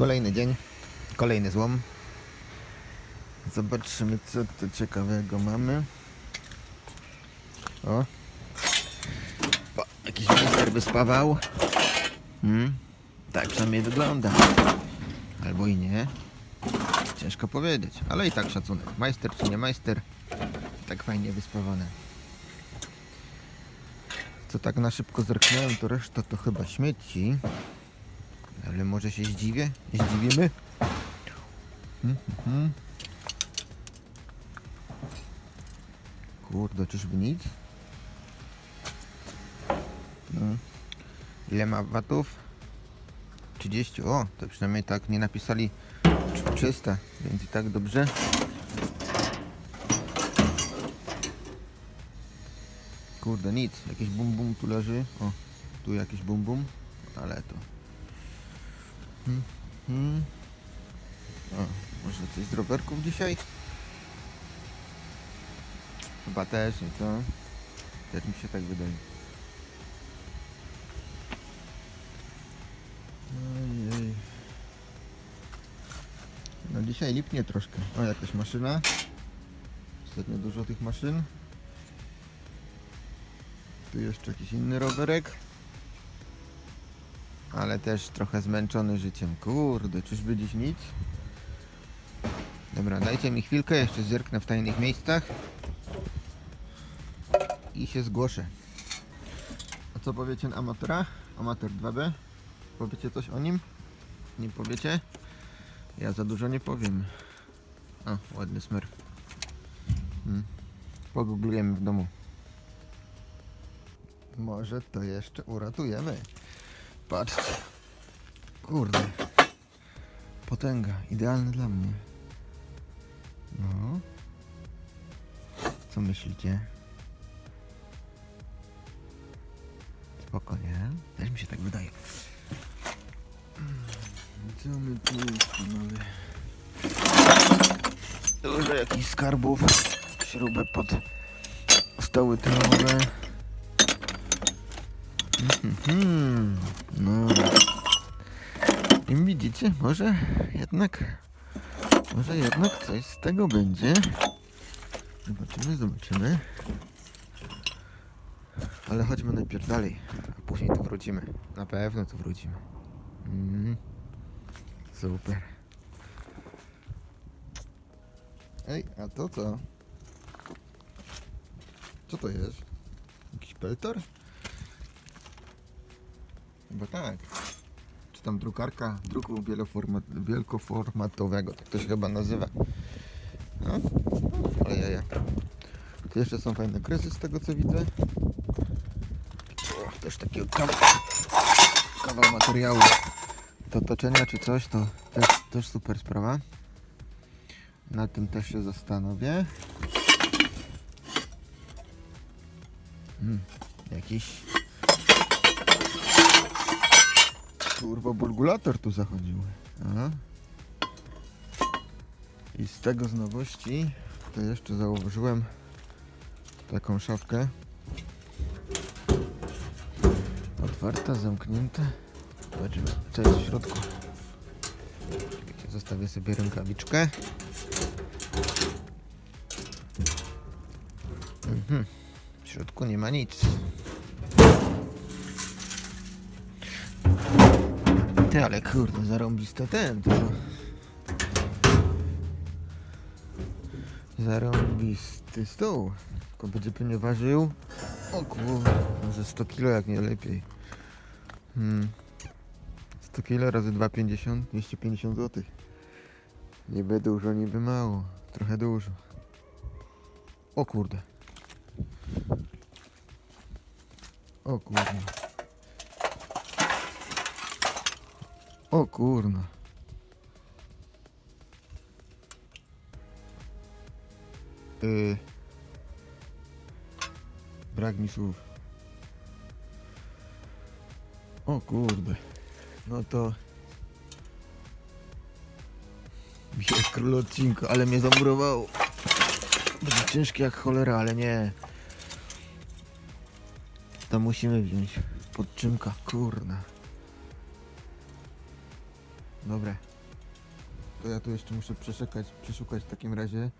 Kolejny dzień, kolejny złom. Zobaczymy, co tu ciekawego mamy. O. o jakiś majster wyspawał. Hmm. Tak przynajmniej wygląda. Albo i nie. Ciężko powiedzieć, ale i tak szacunek. Majster czy nie majster, tak fajnie wyspawane. Co tak na szybko zerknąłem, to reszta to chyba śmieci. Ale może się zdziwię? Zdziwimy? Hmm, hmm. Kurde, czyżby nic? No. Ile ma watów? 30. O, to przynajmniej tak nie napisali tr- 300, więc i tak dobrze. Kurde, nic. Jakiś bum bum tu leży. O, tu jakiś bum bum, ale to. Hmm. O, może coś z rowerków dzisiaj? Chyba też, nie co? Też mi się tak wydaje. Ojej. No dzisiaj lipnie troszkę. O, jakaś maszyna. Ostatnio dużo tych maszyn. Tu jeszcze jakiś inny rowerek. Ale też trochę zmęczony życiem. Kurde, czyżby dziś nic? Dobra, dajcie mi chwilkę, jeszcze zerknę w tajnych miejscach. I się zgłoszę. A co powiecie na amatora? Amator 2B? Powiecie coś o nim? Nie powiecie? Ja za dużo nie powiem. O, ładny smurf. Hmm. Pogooglujemy w domu. Może to jeszcze uratujemy. Patrzcie. Kurde. Potęga. Idealny dla mnie. No. Co myślicie? Spokojnie. Też mi się tak wydaje. Co my tu mamy? Dużo jakichś skarbów. Śrubę pod stoły tyłowe. Mhm. No. I widzicie, może jednak, może jednak coś z tego będzie. Zobaczymy, zobaczymy. Ale chodźmy najpierw dalej, a później tu wrócimy. Na pewno tu wrócimy. Mm. Super. Ej, a to co? Co to jest? Jakiś peltor? Chyba tak. Czy tam drukarka druku wieloformat, wielkoformatowego, tak to się chyba nazywa. No, ale jaja. Tu jeszcze są fajne kresy z tego co widzę. O, też takiego kawał, kawał materiału do toczenia czy coś, to też, też super sprawa. Na tym też się zastanowię. Hmm, jakiś turbobulgulator tu zachodził. Aha. I z tego z nowości to jeszcze zauważyłem taką szafkę. Otwarta, zamknięta. Zobaczymy, co jest w środku. Zostawię sobie rękawiczkę. Mhm. W środku nie ma nic. Ty, ale kurde, zarąbiste ten, to... Zarąbisty stół. Tylko będzie pewnie ważył... O kurde, może 100 kilo jak nie lepiej. Hmm. 100 kilo razy 2,50, 250 zł. Niby dużo, niby mało. Trochę dużo. O kurde. O kurde. O kurna. Yy. Brak mi słów. O kurde. No to... Jest król odcinku, ale mnie zamurowało. Będzie ciężkie jak cholera, ale nie. To musimy wziąć. Podczymka, kurna. Dobra. To ja tu jeszcze muszę przeszukać, przeszukać w takim razie.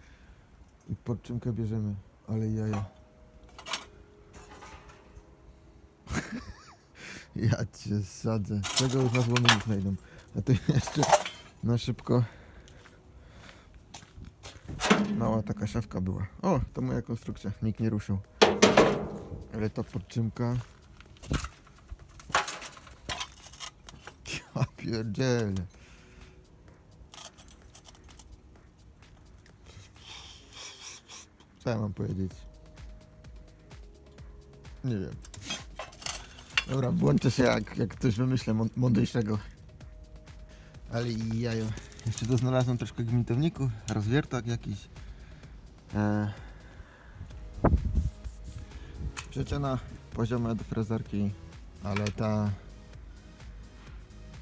I pod czymkę bierzemy. Ale jaja. ja cię sadzę. Tego już na złomie znajdą. A to jeszcze na szybko. Mała taka szafka była. O, to moja konstrukcja. Nikt nie ruszył. Ale ta podczymka. Ja pierdzielę. Co ja mam powiedzieć? Nie wiem. Dobra, włączę się jak, jak ktoś wymyślę mą- mądrzejszego. Ale jajo. Jeszcze tu znalazłem troszkę gwintowniku, rozwiertak jakiś. E... Przyczyna pozioma do frezarki, ale ta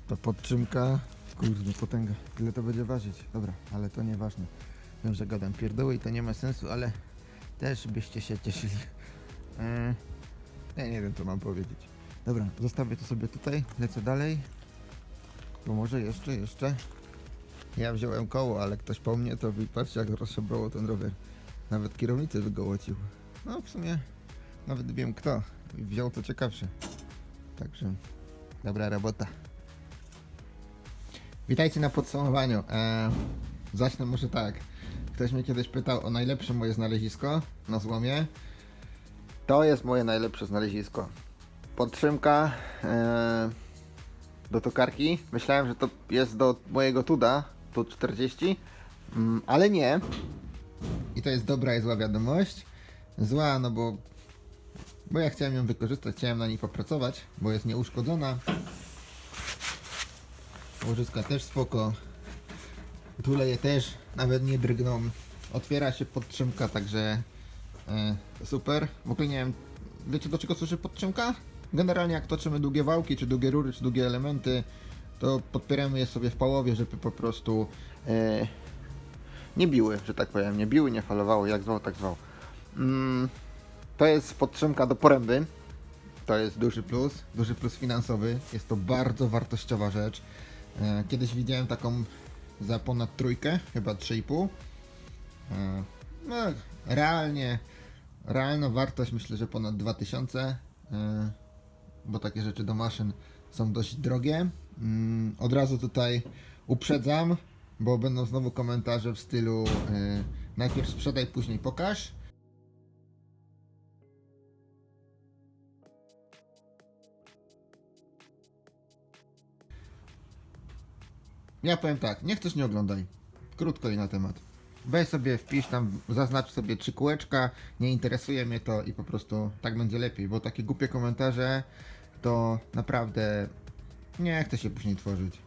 ta podczymka, kurde potęga, ile to będzie ważyć? Dobra, ale to nieważne. Wiem, że gadam pierdoły i to nie ma sensu, ale też byście się cieszyli. E... Ja nie wiem co mam powiedzieć. Dobra, zostawię to sobie tutaj, lecę dalej. Bo może jeszcze, jeszcze. Ja wziąłem koło, ale ktoś po mnie, to patrzcie jak rozszebrało ten rower. Nawet kierownicę wygołocił. No w sumie nawet wiem kto. Wziął to ciekawsze. Także dobra robota. Witajcie na podsumowaniu. Eee, zacznę może tak. Ktoś mnie kiedyś pytał o najlepsze moje znalezisko na złomie. To jest moje najlepsze znalezisko. Podtrzymka eee, do tokarki. Myślałem, że to jest do mojego Tuda, Tud 40, mm, ale nie. I to jest dobra i zła wiadomość. Zła, no bo, bo ja chciałem ją wykorzystać, chciałem na niej popracować, bo jest nieuszkodzona. Łożyska też spoko. Tuleje też nawet nie drgną. Otwiera się podtrzymka, także e, super. W ogóle nie wiem, wiecie do czego służy podtrzymka? Generalnie jak toczymy długie wałki, czy długie rury, czy długie elementy, to podpieramy je sobie w połowie, żeby po prostu e, nie biły, że tak powiem, nie biły, nie falowały, jak zwał, tak zwał. Mm, to jest podtrzymka do poręby. To jest duży plus, duży plus finansowy. Jest to bardzo wartościowa rzecz. E, Kiedyś widziałem taką za ponad trójkę, chyba 3,5. E, No, realnie, realna wartość myślę, że ponad 2000, e, bo takie rzeczy do maszyn są dość drogie. Mm, Od razu tutaj uprzedzam, bo będą znowu komentarze w stylu najpierw sprzedaj, później pokaż. Ja powiem tak, nie chcesz nie oglądaj. Krótko i na temat. Weź sobie, wpisz tam, zaznacz sobie trzy kółeczka, nie interesuje mnie to i po prostu tak będzie lepiej, bo takie głupie komentarze to naprawdę nie chcę się później tworzyć.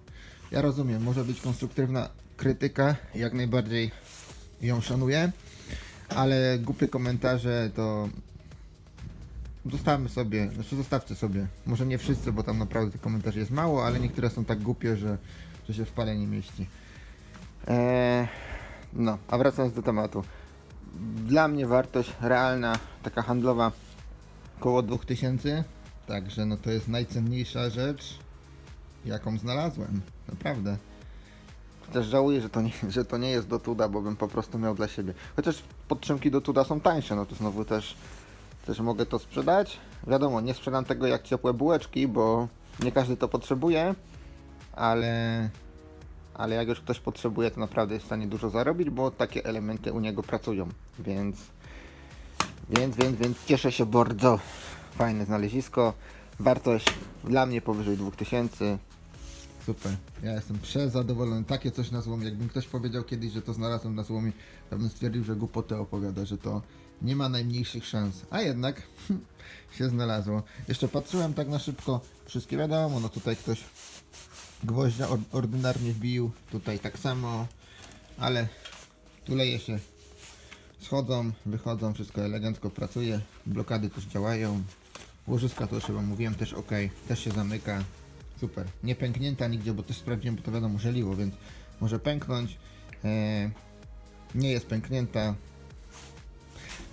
Ja rozumiem, może być konstruktywna krytyka, jak najbardziej ją szanuję, ale głupie komentarze to zostawmy sobie, znaczy zostawcie sobie. Może nie wszyscy, bo tam naprawdę tych komentarzy jest mało, ale niektóre są tak głupie, że, że się w pale nie mieści. Eee, no, a wracając do tematu. Dla mnie wartość realna, taka handlowa, około 2000. Także no to jest najcenniejsza rzecz, jaką znalazłem. Naprawdę. Chociaż żałuję, że to, nie, że to nie jest do Tuda, bo bym po prostu miał dla siebie. Chociaż podtrzymki do Tuda są tańsze, no to znowu też, też mogę to sprzedać. Wiadomo, nie sprzedam tego jak ciepłe bułeczki, bo nie każdy to potrzebuje, ale, ale jak już ktoś potrzebuje, to naprawdę jest w stanie dużo zarobić, bo takie elementy u niego pracują, więc więc, więc, więc cieszę się bardzo. Fajne znalezisko. Wartość dla mnie powyżej 2000. Super. Ja jestem przezadowolony. Takie coś na złomie. Jakbym ktoś powiedział kiedyś, że to znalazłem na złomie, to bym stwierdził, że głupotę opowiada, że to nie ma najmniejszych szans. A jednak się znalazło. Jeszcze patrzyłem tak na szybko. Wszystkie wiadomo, no tutaj ktoś gwoździa or- ordynarnie wbił. Tutaj tak samo. Ale tuleje się schodzą, wychodzą, wszystko elegancko pracuje, blokady też działają, łożyska to chyba mówiłem, też ok, też się zamyka, super, nie pęknięta nigdzie, bo też sprawdziłem, bo to wiadomo żeliło, więc może pęknąć, e, nie jest pęknięta,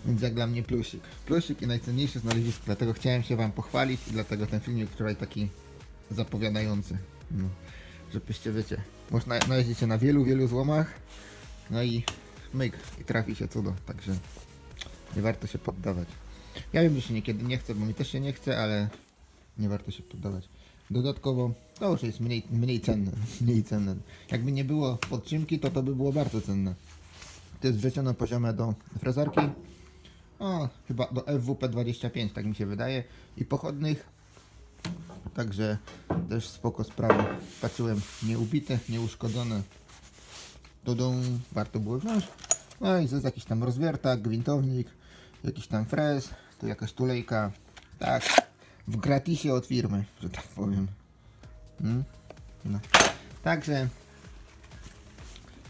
więc jak dla mnie plusik, plusik i najcenniejsze znalezisko, dlatego chciałem się Wam pochwalić i dlatego ten filmik wczoraj taki zapowiadający. No. żebyście wiecie, można najeździć się na wielu, wielu złomach, no i myk, i trafi się cudo, także nie warto się poddawać. Ja wiem, że się niekiedy nie chce, bo mi też się nie chce, ale nie warto się poddawać. Dodatkowo to już jest mniej, mniej cenne, mniej cenne. Jakby nie było podtrzymki, to to by było bardzo cenne. To jest wrzeciono poziome do frezarki, o, chyba do FWP25, tak mi się wydaje, i pochodnych, także też spoko sprawa. Patrzyłem, nieubite, nieuszkodzone, Dudą, warto było wziąć. No i to jest jakiś tam rozwiertak, gwintownik, jakiś tam frez, tu jakaś tulejka. Tak, w gratisie od firmy, że tak powiem. Mm? No. Także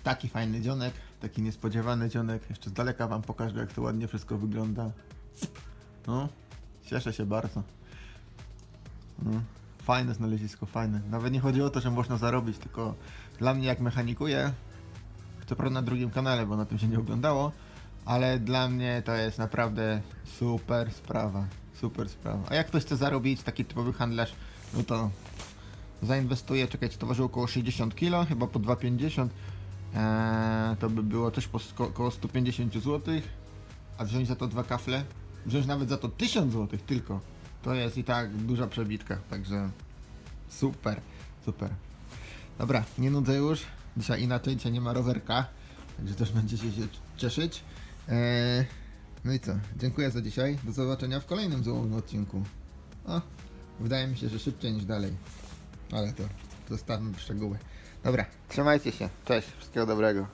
taki fajny dzionek, taki niespodziewany dzionek. Jeszcze z daleka wam pokażę jak to ładnie wszystko wygląda. No, cieszę się bardzo. No. Fajne znalezisko, fajne. Nawet nie chodzi o to, że można zarobić, tylko dla mnie jak mechanikuję, co prawda na drugim kanale, bo na tym się nie oglądało, ale dla mnie to jest naprawdę super sprawa. Super sprawa. A jak ktoś chce zarobić, taki typowy handlarz, no to zainwestuje, czekajcie, to waży około 60 kg, chyba po 2,50 eee, to by było coś po około 150 zł, a wziąć za to dwa kafle, wziąć nawet za to 1000 zł tylko, to jest i tak duża przebitka, także super, super. Dobra, nie nudzę już. Dzisiaj inaczej, dzisiaj nie ma rowerka, także też będziecie się cieszyć. Eee, no i co? Dziękuję za dzisiaj. Do zobaczenia w kolejnym złomowym odcinku. O, wydaje mi się, że szybciej niż dalej. Ale to zostawmy szczegóły. Dobra, trzymajcie się. Cześć, wszystkiego dobrego.